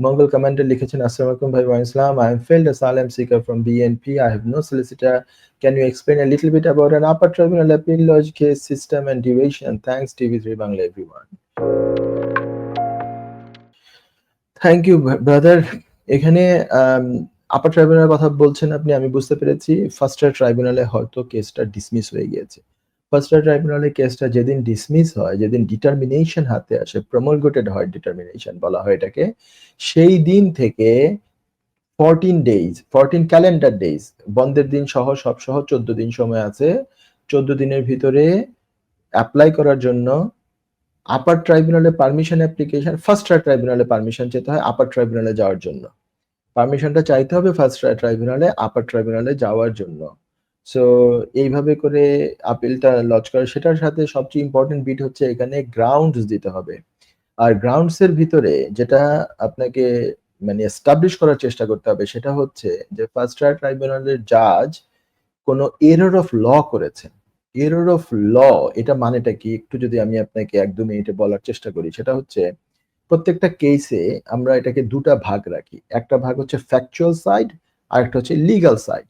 মঙ্গল commander লিখেছেন আসসালামু আলাইকুম ভাই ওয়া ইসলাম I am failed asylum seeker from BNP I have no solicitor can you explain a little bit about an upper tribunal appeal lodge case system and duration thanks TV3 Bangla everyone thank you brother এখানে upper ট্রাইব্যুনালের কথা বলছেন আপনি আমি বুঝতে পেরেছি first ট্রাইব্যুনালে হয়তো কেসটা ডিসমিস হয়ে গিয়েছে ফার্স্ট ট্রাইব্যুনালে কেসটা যেদিন ডিসমিস হয়, যেদিন ডিটারমিনেশন হাতে আসে প্রমোলগেটেড হয় ডিটারমিনেশন বলা হয় এটাকে, সেই দিন থেকে fourteen days fourteen calendar days বন্ধের দিন সহ, সব সহ চোদ্দ দিন সময় আছে। চোদ্দ দিনের ভিতরে অ্যাপ্লাই করার জন্য আপার ট্রাইব্যুনালে পারমিশন অ্যাপ্লিকেশন ফার্স্ট ট্রাইব্যুনালে পারমিশন চেতে হয় আপার ট্রাইব্যুনালে যাওয়ার জন্য। পারমিশনটা চাইতে হবে ফার্স্ট ট্রাইব্যুনালে আপার ট্রাইব্যুনালে যাওয়ার জন্য। সো এইভাবে করে আপেলটা লজ করে। সেটার সাথে সবচেয়ে ইম্পর্টেন্ট বিট হচ্ছে এখানে গ্রাউন্ডস দিতে হবে। আর গ্রাউন্ডস এর ভিতরে যেটা আপনাকে মানে এস্টাবলিশ করার চেষ্টা করতে হবে সেটা হচ্ছে যে ফার্স্ট ট্রায়াল ট্রাইব্যুনালের জাজ কোনো এরর অফ ল করেছেন। এরর অফ ল এটা মানেটা কি? একটু যদি আমি আপনাকে এক দু মিনিটে বলার চেষ্টা করি। সেটা হচ্ছে প্রত্যেকটা কেসে আমরা এটাকে দুটা ভাগ রাখি। একটা ভাগ হচ্ছে ফ্যাকচুয়াল সাইড আর একটা হচ্ছে লিগাল সাইড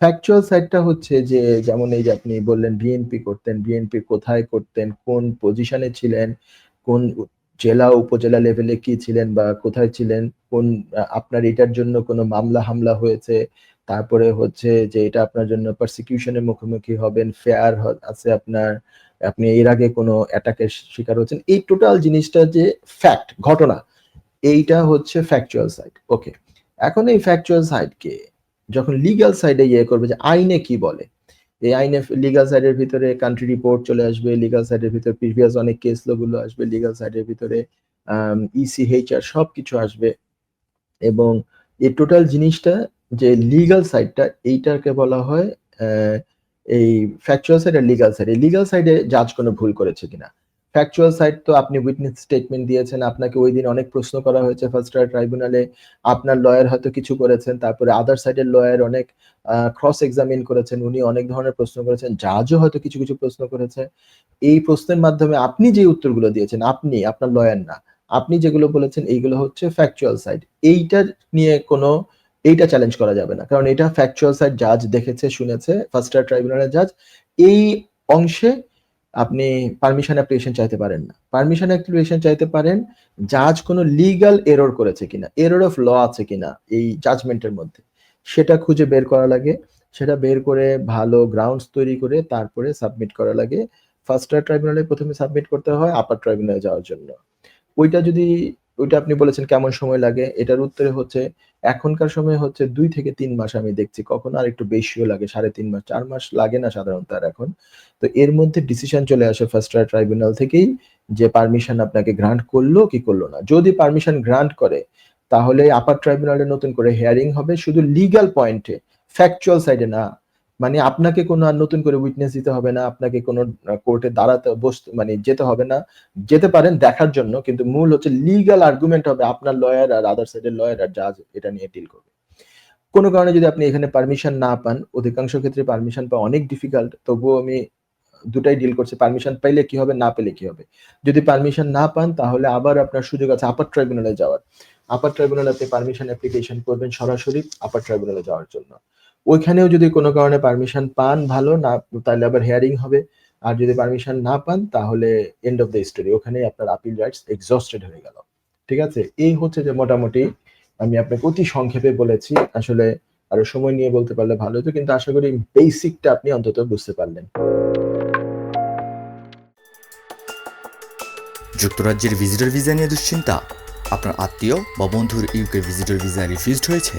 ফ্যাকচুয়াল সাইডটা হচ্ছে যে, যেমন এই যে আপনি বললেন বিএনপি করতেন বিএনপি কোথায় করতেন, কোন পজিশনে ছিলেন, কোন জেলা, উপজেলা লেভেলে কি ছিলেন বা কোথায় ছিলেন, কোন, আপনার এটার জন্য কোনো মামলা হামলা হয়েছে, তারপরে হচ্ছে যে এটা আপনার জন্য পারসিকিউশনের মুখোমুখি হবেন ফেয়ার আছে আপনার, আপনি এর আগে কোনো অ্যাটাকের শিকার হচ্ছেন, এই টোটাল জিনিসটা যে ফ্যাক্ট ঘটনা, এইটা হচ্ছে ফ্যাকচুয়াল সাইড ওকে এখন এই ফ্যাকচুয়াল সাইডকে যখন লিগাল সাইডে ইয়ে করবে যে আইনে কি বলে? এই আইনে লিগাল সাইডের ভিতরে কান্ট্রি রিপোর্ট চলে আসবে লিগাল সাইডের ভিতরে প্রিভিয়াস অনেক কেসগুলো আসবে লিগাল সাইডের ভিতরে ইসিএইচআর সব কিছু আসবে। এবং এই টোটাল জিনিসটা যে লিগাল সাইডটা এইটাকে বলা হয় এই ফ্যাকচুয়াল সাইড আর লিগাল সাইড এই লিগাল সাইডে জাজ কোনো ভুল করেছে কিনা? ফ্যাকচুয়াল সাইড তো আপনি উইটনেস স্টেটমেন্ট দিয়েছেন। আপনাকে ওই দিন অনেক প্রশ্ন করা হয়েছে ফার্স্ট ট্রাইব্যুনালে আপনার লয়ার হয়তো কিছু করেছেন, তারপরে আদার সাইডের লয়ার অনেক ক্রস এক্সামিন করেছেন, উনি অনেক ধরনের প্রশ্ন করেছেন জাজও হয়তো কিছু কিছু প্রশ্ন করেছে। এই প্রশ্নের মাধ্যমে আপনি যে উত্তরগুলো দিয়েছেন, আপনি, আপনার লয়ার না, আপনি যেগুলো বলেছেন, এইগুলো হচ্ছে ফ্যাকচুয়াল সাইড এইটার নিয়ে কোনো, এইটা চ্যালেঞ্জ করা যাবে না। কারণ এটা ফ্যাকচুয়াল সাইড জাজ দেখেছে, শুনেছে ফার্স্ট ট্রাইব্যুনালের জাজ এই অংশে আপনি পারমিশন অ্যাপ্লিকেশন চাইতে পারেন না। পারমিশন অ্যাপ্লিকেশন চাইতে পারেন জাজ কোনো লিগাল এরর করেছে কিনা এরর অফ ল আছে কিনা এই জাজমেন্টের মধ্যে। সেটা খুঁজে বের করা লাগে, সেটা বের করে ভালো গ্রাউন্ডস তৈরি করে তারপরে সাবমিট করা লাগে। ফার্স্ট ট্রাইব্যুনালে প্রথমে সাবমিট করতে হয় আপার ট্রাইব্যুনালে যাওয়ার জন্য। ওইটা যদি ওইটা আপনি বলেছেন কেমন সময় লাগে? এটার উত্তরে হচ্ছে, এখনকার সময় হচ্ছে দুই থেকে তিন মাস আমি দেখছি। কখনো আর একটু বেশিও লাগে, সাড়ে তিন মাস, চার মাস লাগে না সাধারণত আর এখন। তো এর মধ্যে ডিসিশন চলে আসে ফার্স্ট ট্রাইব্যুনাল থেকেই যে পারমিশন আপনাকে গ্রান্ট করল কি করল না। যদি পারমিশন গ্রান্ট করে, তাহলে আপার ট্রাইব্যুনালে নতুন করে হেয়ারিং হবে। শুধু লিগাল পয়েন্টে ফ্যাকচুয়াল সাইডে না। মানে আপনাকে কোনো আর নতুন করে উইটনেস দিতে হবে না, আপনাকে কোনো কোর্টে দাঁড়াতে, বসতে মানে যেতে হবে না। যেতে পারেন দেখার জন্য, কিন্তু মূল হচ্ছে লিগাল আর্গুমেন্ট হবে আপনার লয়ার আর আদার সাইডের লয়ার আর জাজ এটা নিয়ে ডিল করবে। কোনো কারণে যদি আপনি এখানে পারমিশন না পান, অধিকাংশ ক্ষেত্রে পারমিশন পাওয়া অনেক ডিফিকাল্ট তবুও আমি দুটাই ডিল করছি। পারমিশন পাইলে কি হবে, না পেলে কি হবে? যদি পারমিশন না পান, তাহলে আবার আপনার সুযোগ আছে আপার ট্রাইব্যুনালে যাওয়ার। আপার ট্রাইব্যুনালে আপনি পারমিশন অ্যাপ্লিকেশন করবেন সরাসরি আপার ট্রাইব্যুনালে যাওয়ার জন্য। ওইখানেও যদি কোনো কারণে পারমিশন পান, ভালো, না, তাহলে আবার হেয়ারিং হবে। আর যদি পারমিশন না পান, তাহলে এন্ড অফ দ্য স্টোরি ওখানেই আপনার আপিল রাইটস এক্সস্টেড হয়ে গেল। ঠিক আছে? এই হচ্ছে যে মোটামুটি আমি আপনাকে অতি সংক্ষেপে বলেছি। আসলে আরও সময় নিয়ে বলতে পারলে ভালো হতো, কিন্তু আশা করি বেসিকটা আপনি অন্তত বুঝতে পারলেন। যুক্তরাজ্যের ভিজিটর ভিসা নিয়ে দুশ্চিন্তা? আপনার আত্মীয় বা বন্ধুর ইউকে ভিজিটর ভিসা রিফিউজড হয়েছে?